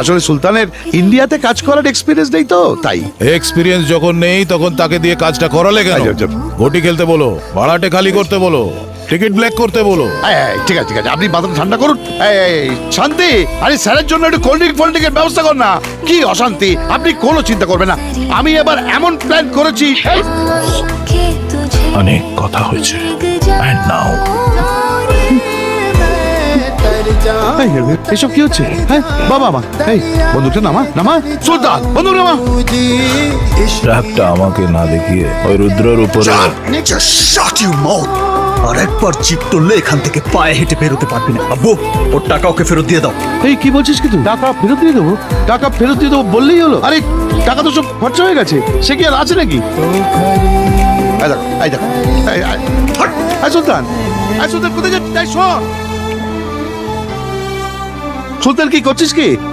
আসলে সুলতানের ইন্ডিয়াতে কাজ করার এক্সপিরিয়েন্স নেই তো তাই। এক্সপিরিয়েন্স যখন নেই তখন তাকে দিয়ে কাজটা করালে কেন? আচ্ছা, আচ্ছা। ঘটি খেলতে বলো ভাড়াটে খালি করতে বলো টিকিট ব্ল্যাক করতে বলো। ঠিক আছে ঠিক আছে আপনি মাথাটা ঠান্ডা করুন। শান্তি আরে স্যারের জন্য একটু কোল্ড ড্রিঙ্ক ফোল্ড ড্রিঙ্কের ব্যবস্থা কর না। কি অশান্তি আপনি কোনো চিন্তা করবেন না। আমি এবার এমন প্ল্যান করেছি অনেক কথা হয়েছে। And now? এসব কি হচ্ছে? হ্যাঁ বাবা মা এই বন্দুকটা নামা নামা সুলতান বন্দুক নামা। ট্র্যাপটা আমাকে না দেখিয়ে ওই রুদ্রের উপরে! আর একবার জিপ তুললে এখান থেকে পায়ে হেঁটে বেরোতে পারবি না। আব্বু ওর টাকা ওকে ফেরত দিয়ে দাও। এই কি বলছিস কি তুই? টাকা ফেরত দিয়ে দেবো? টাকা ফেরত দিয়ে দেবো বললেই হলো? আরে টাকা তো সব খরচা হয়ে গেছে। সে কি আর আছে নাকি? এই দেখো এই দেখো! এই সুলতান এই সুলতান কোথায় যাচ্ছিস এই শোন। সুলতান কি করছিস কি